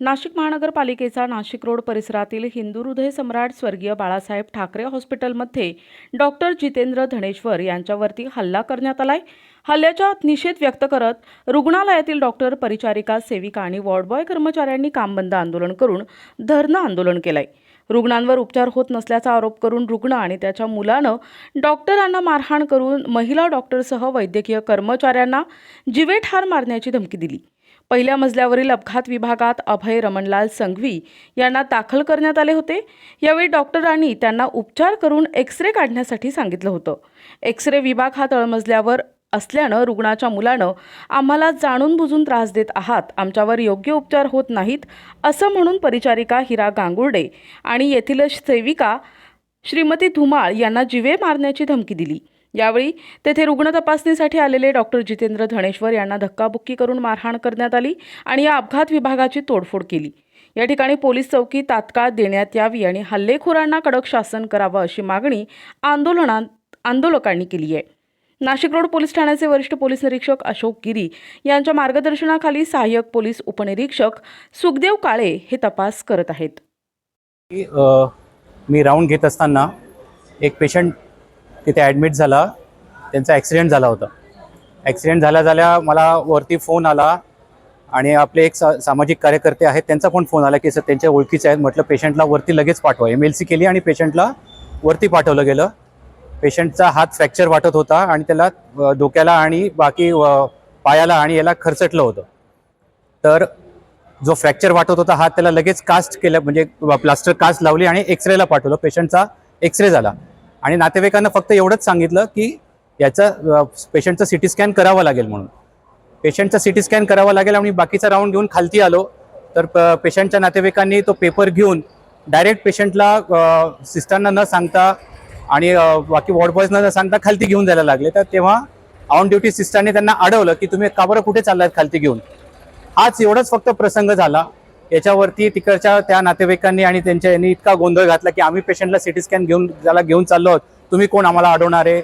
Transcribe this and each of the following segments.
Nashik महानगरपालिकेचा Nashik road परिसरातील हिंदू हृदय सम्राट स्वर्गीय बाळासाहेब ठाकरे हॉस्पिटलमध्ये डॉक्टर जितेंद्र धनेश्वर यांच्यावरती हल्ला करण्यात आलाय. हल्ल्याचा निषेध व्यक्त करत रुग्णालयातील डॉक्टर परिचारिका सेविका आणि वॉर्डबॉय कर्मचाऱ्यांनी कामबंद आंदोलन करून धरणं आंदोलन केलंय. रुग्णांवर उपचार होत नसल्याचा आरोप करून रुग्ण आणि त्याच्या मुलानं डॉक्टरांना मारहाण करून महिला डॉक्टरसह वैद्यकीय कर्मचाऱ्यांना जिवेठार मारण्याची धमकी दिली. पहिल्या मजल्यावरील अपघात विभागात अभय रमणलाल संघवी यांना दाखल करण्यात आले होते. यावेळी डॉक्टरांनी त्यांना उपचार करून एक्स रे काढण्यासाठी सांगितलं होतं. एक्स रे विभाग हा तळमजल्यावर असल्यानं रुग्णाच्या मुलानं आम्हाला जाणून बुजून त्रास देत आहात आमच्यावर योग्य उपचार होत नाहीत असं म्हणून परिचारिका हिरा गांगुर्डे आणि येथील सेविका श्रीमती धुमाळ यांना जिवे मारण्याची धमकी दिली. यावेळी तेथे रुग्ण तपासणीसाठी आलेले डॉक्टर जितेंद्र धणेश्वर यांना धक्काबुक्की करून मारहाण करण्यात आली आणि या अपघात विभागाची तोडफोड केली. या ठिकाणी पोलीस चौकी तात्काळ देण्यात यावी आणि हल्लेखोरांना कडक शासन करावं अशी मागणी आंदोलनात आंदोलकांनी केली आहे. नाशिक रोड पोलीस ठाण्याचे वरिष्ठ पोलीस निरीक्षक अशोक गिरी यांच्या मार्गदर्शनाखाली सहाय्यक पोलीस उपनिरीक्षक सुखदेव काळे हे तपास करत आहेत. की, मी राऊंड घेत असताना एक पेशंट तिथे ॲडमिट झाला. त्यांचा ॲक्सिडेंट झाला होता. ॲक्सिडेंट झाला झाल्या मला वरती फोन आला आणि आपले एक सा सामाजिक कार्यकर्ते आहेत त्यांचा पण फोन आला की सर त्यांच्या ओळखीचे आहेत. म्हटलं पेशंटला वरती लगेच पाठवा. एम एल सी केली आणि पेशंटला वरती पाठवलं गेलं. पेशंटचा हात फ्रॅक्चर वाटत होता आणि त्याला डोक्याला आणि बाकी पायाला आणि याला खरचटलं होतं. तर जो फ्रॅक्चर वाटत होता हात त्याला लगेच कास्ट केलं म्हणजे प्लास्टर कास्ट लावली आणि एक्सरेला पाठवलं. पेशंटचा एक्सरे झाला. आणि नातेवाईकांना फक्त एवढंच सांगितलं की याचं पेशंटचं सी टी स्कॅन करावं लागेल म्हणून. पेशंटचा सी टी स्कॅन करावा लागेल आणि बाकीचा राऊंड घेऊन खालती आलो. तर पेशंटच्या नातेवाईकांनी तो पेपर घेऊन डायरेक्ट पेशंटला सिस्टरना न सांगता आणि बाकी वॉर्ड बॉयजना न सांगता खालती घेऊन जायला लागले तर तेव्हा ऑन ड्युटी सिस्टरने त्यांना अडवलं की तुम्ही का बरं कुठे चाललात खालती घेऊन. हाच एवढाच फक्त प्रसंग झाला. याच्यावरती तिकडच्या त्या नातेवाईकांनी आणि त्यांच्या यांनी इतका गोंधळ घातला की आम्ही पेशंटला सिटी स्कॅन घेऊन ज्याला घेऊन चाललो आहोत तुम्ही कोण आम्हाला अडवणार आहे?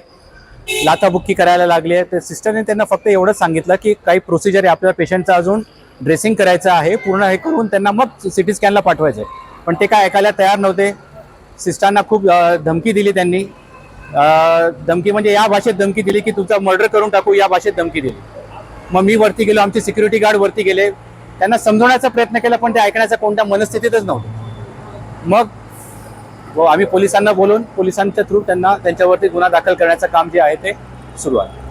लाथाबुक्की करायला लागली. आहे तर सिस्टरने त्यांना फक्त एवढंच सांगितलं की काही प्रोसिजर आहे आपल्याला पेशंटचं अजून ड्रेसिंग करायचं आहे. पूर्ण हे करून त्यांना मग सिटी स्कॅनला पाठवायचं आहे पण ते काय ऐकायला तयार नव्हते. सिस्टरना खूप धमकी दिली त्यांनी. धमकी म्हणजे या भाषेत धमकी दिली की तुमचा मर्डर करून टाकू या भाषेत धमकी दिली. मग मी वरती गेलो आमचे सिक्युरिटी गार्ड वरती गेले. त्यांना समजवण्याचा प्रयत्न केला पण ते ऐकण्याच्या कोणत्या मनस्थितीतच नव्हतं. मग व आम्ही पोलिसांना बोलून पोलिसांच्या थ्रू त्यांना त्यांच्यावरती गुन्हा दाखल करण्याचं काम जे आहे ते सुरू आहे.